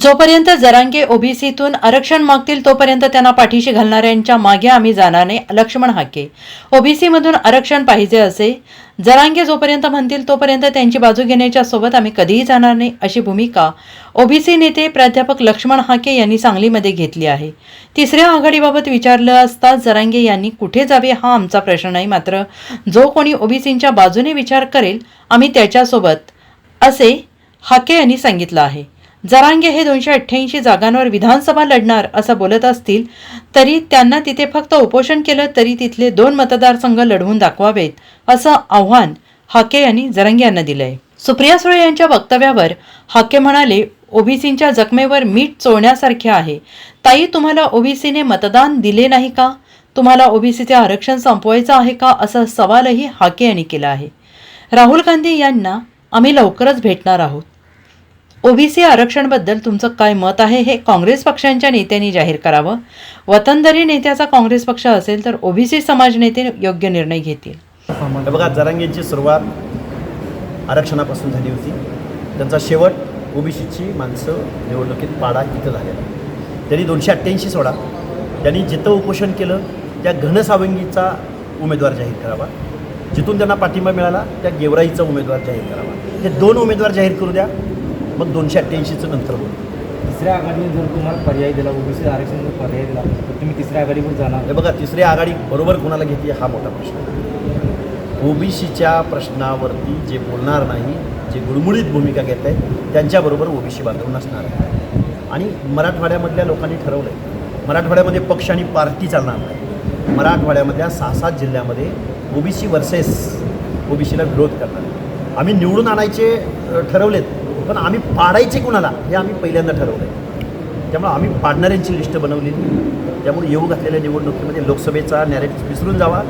जोपर्यंत जरांगे ओबीसीतून आरक्षण मागतील तोपर्यंत त्यांना पाठीशी घालणाऱ्यांच्या मागे आम्ही जाणार नाही लक्ष्मण हाके. ओबीसीमधून आरक्षण पाहिजे असे जरांगे जोपर्यंत म्हणतील तोपर्यंत त्यांची बाजू घेण्याच्या सोबत आम्ही कधीही जाणार नाही अशी भूमिका ओबीसी नेते प्राध्यापक लक्ष्मण हाके यांनी सांगलीमध्ये घेतली आहे. तिसऱ्या आघाडीबाबत विचारलं असता जरांगे यांनी कुठे जावे हा आमचा प्रश्न नाही मात्र जो कोणी ओबीसींच्या बाजूने विचार करेल आम्ही त्याच्यासोबत असे हाके यांनी सांगितलं आहे. जरांगे हे दोनशे अठ्ठ्याऐंशी जागांवर विधानसभा लढणार असं बोलत असतील तरी त्यांना तिथे फक्त उपोषण केलं तरी तिथले दोन मतदारसंघ लढवून दाखवावेत असं आव्हान हाके यांनी जरांगे यांना दिलंय. सुप्रिया सुळे यांच्या वक्तव्यावर हाके म्हणाले ओबीसींच्या जखमेवर मीठ चोळण्यासारखे आहे. ताई तुम्हाला ओबीसीने मतदान दिले नाही का? तुम्हाला ओबीसीचे आरक्षण संपवायचं आहे का? असा सवालही हाके यांनी केला आहे. राहुल गांधी यांना आम्ही लवकरच भेटणार आहोत. ओबीसी आरक्षणबद्दल तुमचं काय मत आहे हे काँग्रेस पक्षांच्या नेत्यांनी जाहीर करावं? वतनदरी नेत्याचा काँग्रेस पक्ष असेल तर ओबीसी समाज नेते योग्य निर्णय घेतील. बघा जरांगेंची सुरुवात आरक्षणापासून झाली होती. त्यांचा शेवट ओबीसीची माणसं निवडणुकीत पाडा इथं झालेला त्यांनी दोनशे अठ्ठ्याऐंशी सोडा. त्यांनी जिथं उपोषण केलं त्या घनसावंगीचा उमेदवार जाहीर करावा. जिथून त्यांना पाठिंबा मिळाला त्या गेवराईचा उमेदवार जाहीर करावा. हे दोन उमेदवार जाहीर करू द्या. मग दोनशे अठ्ठ्याऐंशीचं नंतर बोलू तिसऱ्या आघाडीने जर तुम्हाला पर्याय दिला ओबीसी आरक्षण जर पर्याय दिला तर तुम्ही तिसऱ्या आघाडीवर जाणार. हे बघा तिसरी आघाडी बरोबर कोणाला घेते हा मोठा प्रश्न आहे. ओबीसीच्या प्रश्नावरती जे बोलणार नाही जे गुळमुळीत भूमिका घेत आहे त्यांच्याबरोबर ओबीसी बांधव नसणार आहे. आणि मराठवाड्यामधल्या लोकांनी ठरवलं आहे मराठवाड्यामध्ये पक्ष आणि पार्टी चालणार नाही. मराठवाड्यामधल्या सहा सात जिल्ह्यामध्ये ओबीसी वर्सेस ओबीसीला विरोध करणार. आम्ही निवडून आणायचे ठरवलेत. पण आम्ही पाडायचे कुणाला हे आम्ही पहिल्यांदा ठरवलं आहे त्यामुळे आम्ही पाडणाऱ्यांची लिस्ट बनवलेली. त्यामुळे येऊ घातलेल्या निवडणुकीमध्ये लोकसभेचा नॅरेटिव्ह विसरून जावा.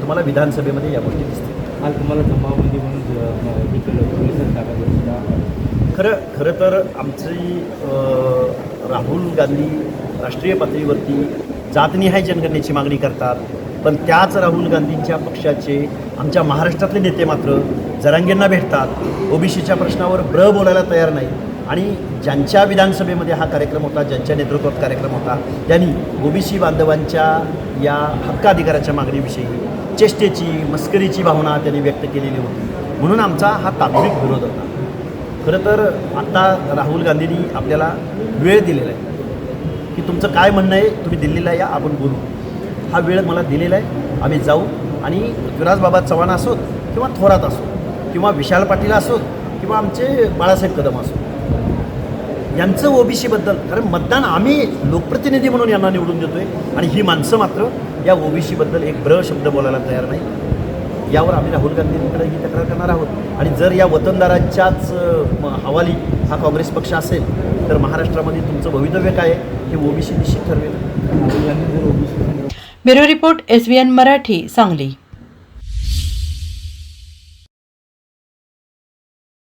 तुम्हाला विधानसभेमध्ये या गोष्टी दिसतील. काल तुम्हाला जमावबंदी म्हणून. खरं खरं तर आमची राहुल गांधी राष्ट्रीय पातळीवरती जातनिहाय जनगणनेची मागणी करतात. पण त्याच राहुल गांधींच्या पक्षाचे आमच्या महाराष्ट्रातले नेते मात्र जरांगेंना भेटतात. ओबीसीच्या प्रश्नावर ब्र बोलायला तयार नाही. आणि ज्यांच्या विधानसभेमध्ये हा कार्यक्रम होता ज्यांच्या नेतृत्वात कार्यक्रम होता त्यांनी ओबीसी बांधवांच्या या हक्काधिकाराच्या मागणीविषयी चेष्टेची मस्करीची भावना त्यांनी व्यक्त केलेली होती. म्हणून आमचा हा तात्विक विरोध होता. खरं तर आत्ता राहुल गांधींनी आपल्याला वेळ दिलेला आहे. की तुमचं काय म्हणणं आहे तुम्ही दिल्लीला या आपण बोलू. हा वेळ मला दिलेला आहे. आम्ही जाऊ आणि पृथ्वीराज बाबा चव्हाण असोत किंवा थोरात असो किंवा विशाल पाटील असोत किंवा आमचे बाळासाहेब कदम असो. यांचं ओबीसीबद्दल कारण मतदान आम्ही लोकप्रतिनिधी म्हणून यांना निवडून देतोय आणि ही माणसं मात्र या ओबीसीबद्दल एक ब्र शब्द बोलायला तयार नाही. यावर आम्ही राहुल गांधींकडे ही तक्रार करणार आहोत. आणि जर या वतनदारांच्याच हवाली हा काँग्रेस पक्ष असेल तर महाराष्ट्रामध्ये तुमचं भवितव्य काय आहे हे ओबीसी निश्चित ठरवेल. Bureau report S Marathi Sangli.